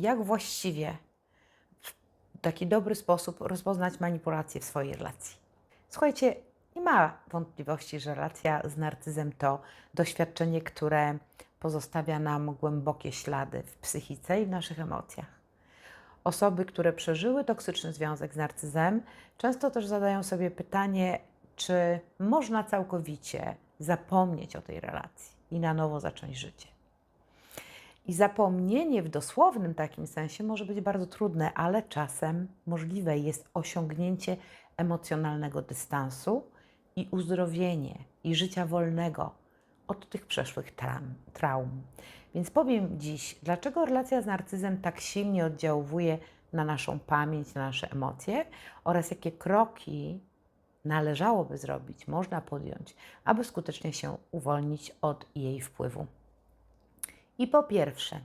jak właściwie w taki dobry sposób rozpoznać manipulację w swojej relacji. Słuchajcie, nie ma wątpliwości, że relacja z narcyzem to doświadczenie, które pozostawia nam głębokie ślady w psychice i w naszych emocjach. Osoby, które przeżyły toksyczny związek z narcyzem, często też zadają sobie pytanie, czy można całkowicie zapomnieć o tej relacji i na nowo zacząć życie. I zapomnienie w dosłownym takim sensie może być bardzo trudne, ale czasem możliwe jest osiągnięcie emocjonalnego dystansu i uzdrowienie i życia wolnego od tych przeszłych traum. traum. Więc powiem dziś, dlaczego relacja z narcyzem tak silnie oddziałuje na naszą pamięć, na nasze emocje oraz jakie kroki należałoby zrobić, można podjąć, aby skutecznie się uwolnić od jej wpływu. I po pierwsze,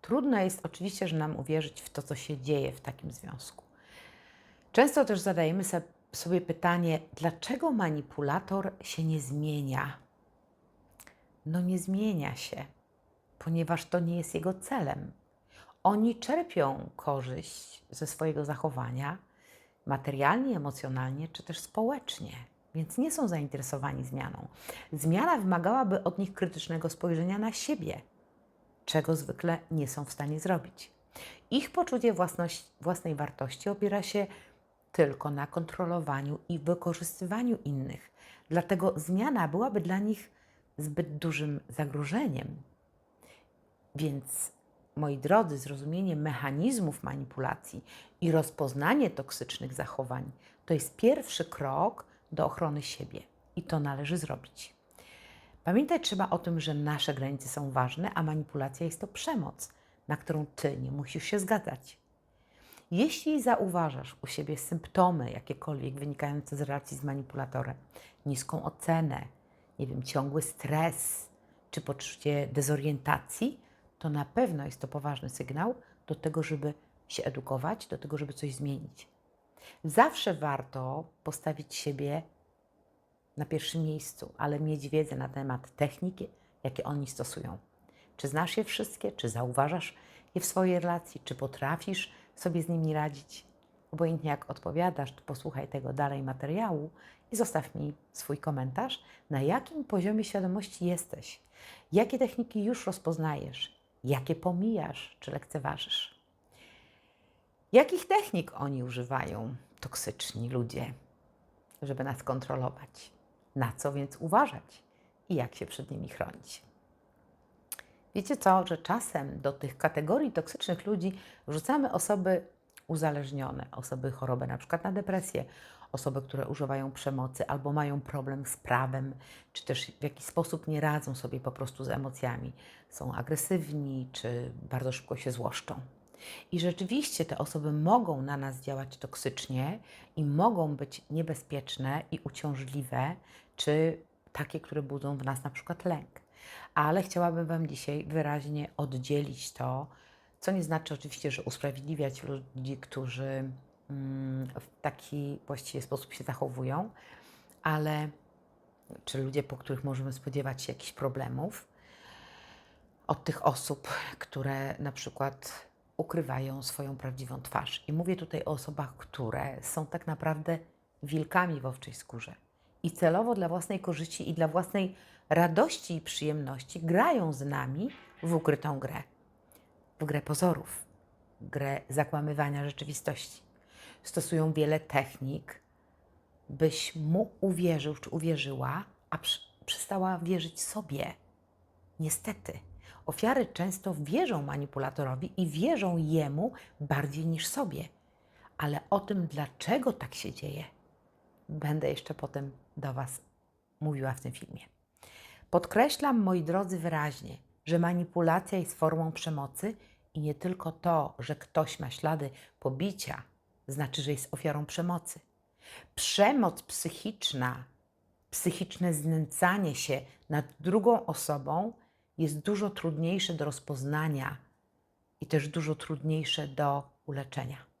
trudno jest oczywiście, że nam uwierzyć w to, co się dzieje w takim związku. Często też zadajemy sobie pytanie, dlaczego manipulator się nie zmienia? No nie zmienia się, ponieważ to nie jest jego celem. Oni czerpią korzyść ze swojego zachowania materialnie, emocjonalnie czy też społecznie, więc nie są zainteresowani zmianą. Zmiana wymagałaby od nich krytycznego spojrzenia na siebie, czego zwykle nie są w stanie zrobić. Ich poczucie własnej wartości opiera się tylko na kontrolowaniu i wykorzystywaniu innych. Dlatego zmiana byłaby dla nich zbyt dużym zagrożeniem. Więc, moi drodzy, zrozumienie mechanizmów manipulacji i rozpoznanie toksycznych zachowań to jest pierwszy krok do ochrony siebie i to należy zrobić. Pamiętać trzeba o tym, że nasze granice są ważne, a manipulacja jest to przemoc, na którą ty nie musisz się zgadzać. Jeśli zauważasz u siebie symptomy jakiekolwiek wynikające z relacji z manipulatorem, niską ocenę, nie wiem, ciągły stres czy poczucie dezorientacji, to na pewno jest to poważny sygnał do tego, żeby się edukować, do tego, żeby coś zmienić. Zawsze warto postawić siebie na pierwszym miejscu, ale mieć wiedzę na temat techniki, jakie oni stosują. Czy znasz je wszystkie, czy zauważasz je w swojej relacji, czy potrafisz sobie z nimi radzić? Obojętnie jak odpowiadasz, posłuchaj tego dalej materiału i zostaw mi swój komentarz, na jakim poziomie świadomości jesteś, jakie techniki już rozpoznajesz, jakie pomijasz czy lekceważysz. Jakich technik oni używają, toksyczni ludzie, żeby nas kontrolować? Na co więc uważać i jak się przed nimi chronić? Wiecie co, że czasem do tych kategorii toksycznych ludzi wrzucamy osoby uzależnione, osoby chorobe na przykład na depresję, osoby, które używają przemocy albo mają problem z prawem, czy też w jakiś sposób nie radzą sobie po prostu z emocjami, są agresywni, czy bardzo szybko się złoszczą. I rzeczywiście te osoby mogą na nas działać toksycznie i mogą być niebezpieczne i uciążliwe, czy takie, które budzą w nas na przykład lęk. Ale chciałabym Wam dzisiaj wyraźnie oddzielić to, co nie znaczy oczywiście, że usprawiedliwiać ludzi, którzy mm, w taki właściwie sposób się zachowują, ale czy ludzie, po których możemy spodziewać się jakichś problemów, od tych osób, które na przykład ukrywają swoją prawdziwą twarz. I mówię tutaj o osobach, które są tak naprawdę wilkami w owczej skórze i celowo dla własnej korzyści i dla własnej radości i przyjemności grają z nami w ukrytą grę, w grę pozorów, grę zakłamywania rzeczywistości. Stosują wiele technik, byś mu uwierzył czy uwierzyła, a przestała wierzyć sobie. Niestety. Ofiary często wierzą manipulatorowi i wierzą jemu bardziej niż sobie. Ale o tym, dlaczego tak się dzieje, będę jeszcze potem do Was mówiła w tym filmie. Podkreślam, moi drodzy, wyraźnie, że manipulacja jest formą przemocy i nie tylko to, że ktoś ma ślady pobicia, znaczy, że jest ofiarą przemocy. Przemoc psychiczna, psychiczne znęcanie się nad drugą osobą jest dużo trudniejsze do rozpoznania i też dużo trudniejsze do uleczenia.